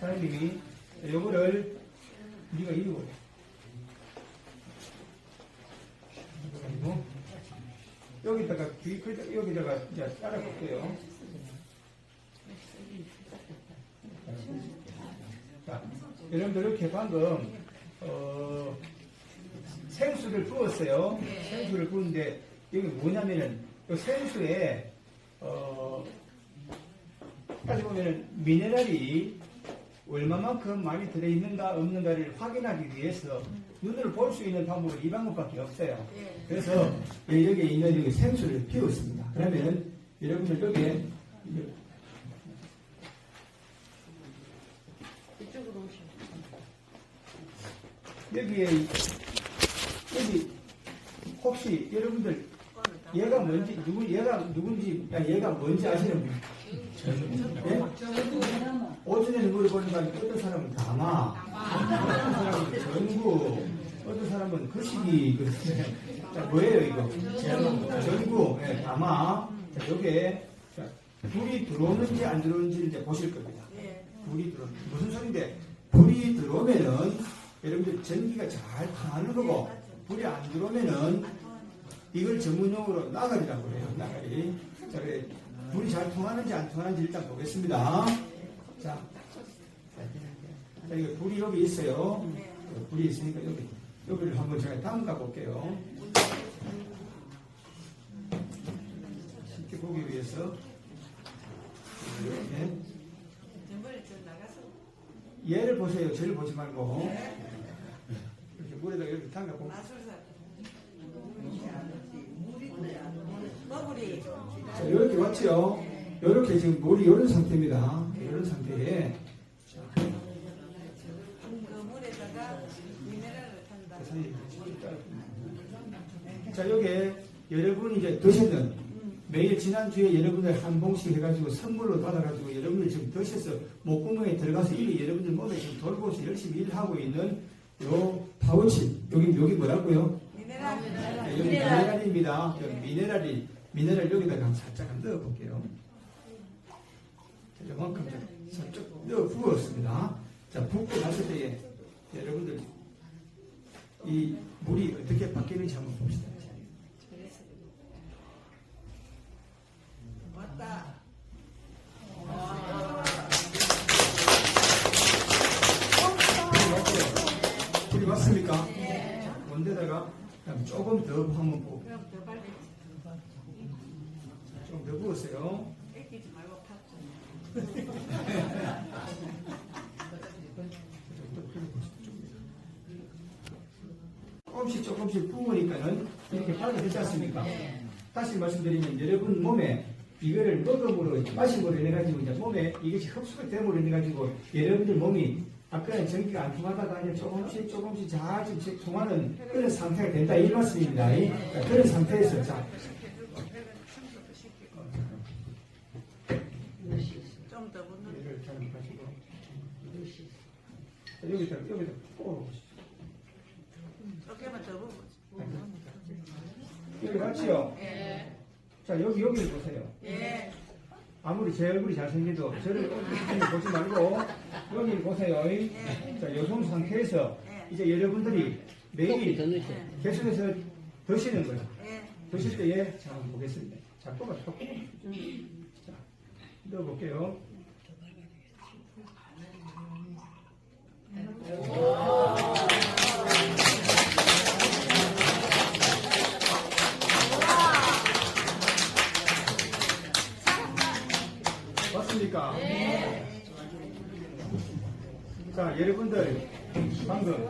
사장님이 요거를 우리가 이루고 그리고 여기다가 귀 클- 여기다가 이제 따라 볼게요. 자, 여러분들 이렇게 방금 어, 생수를 부었어요. 생수를 부었는데 여기 뭐냐면은 이 생수에 어, 따지 보면은 미네랄이 얼마만큼 많이 들어있는가 없는가를 확인하기 위해서 눈으로 볼 수 있는 방법은 이 방법밖에 없어요. 그래서 여기에 있는 여기 생수를 비웠습니다. 그러면은 여러분들 여기에 이쪽으로 오시면. 여기에 여기 혹시 여러분들 얘가 뭔지 누구 얘가 누군지 야, 얘가 뭔지 아시는 분? 예? 오전에 아니고 어떤 사람은 담아, 어떤 사람은 전구, 어떤 사람은 거시기 그 자, 뭐예요 이거? 전구, 예, 담아. 자, 요게 자, 불이 들어오는지 안 들어오는지 이제 보실 겁니다. 불이 들어 무슨 소리인데 불이 들어오면은 여러분들 전기가 잘 통하는 거고 불이 안 들어오면은 이걸 전문용어로 나가리라고 해요 나가리. 자 그래 불이 잘 통하는지 안 통하는지 일단 보겠습니다. 자, 자 이거 불이 여기 있어요. 불이 있으니까 여기 여기를 한번 제가 담가 볼게요. 쉽게 보기 위해서. 나가서 얘를 보세요. 저를 보지 말고. 이렇게 물에다 이렇게 담가보 마술사. 머구리. 자, 이렇게 왔죠? 이렇게 지금 물이 이런 상태입니다. 이런 상태에. 자, 여기에 여러분이 이제 드시는 매일 지난주에 여러분들 한 봉씩 해가지고 선물로 받아가지고 여러분들 지금 드셔서 목구멍에 들어가서 일이 여러분들 몸에 지금 돌고서 열심히 일하고 있는 요 파우치. 여기, 여기 뭐라고요? 미네랄. 네, 여기 미네랄입니다. 여기 미네랄이 미네랄 여기다가 살짝 한번 넣어볼게요. 자, 요만큼 좀 살짝 넣어 부었습니다. 자, 붓고 났을 때에 여러분들 이 물이 어떻게 바뀌는지 한번 봅시다. 왔다. 불이 왔습니까? 원대다가 그냥 조금 더 한번 보고 좀 탔죠. 조금씩 조금씩 부으니까는 이렇게 빨라지지 않습니까? 다시 말씀드리면 여러분 몸에 이거를 먹음으로 마심으로 인해 가지고 이제 몸에 이것이 흡수가 됨으로 인해 가지고 여러분들 몸이 아까는 전기가 안 통하다가 이제 조금씩 조금씩 잘 지금 통하는 그런 상태가 된다 이 말씀입니다. 이- 자, 그런 상태에서 자 좀 더 묻는. 얘를 잘 가지고 자, 여기다 여기다 꼭 조금만 더 보고. 여기 맞지요? 예. 자 여기 여기를 보세요. 예. 아무리 제 얼굴이 잘생겨도 저를 보지 말고 여기를 보세요. 자, 요성 상태에서 이제 여러분들이 매일 계속해서 드시는 거예요. 예. 드실 때에 자, 보겠습니다. 자, 뽑아, 뽑아. 자, 넣어볼게요. 믿습니까? 네. 자, 여러분들 방금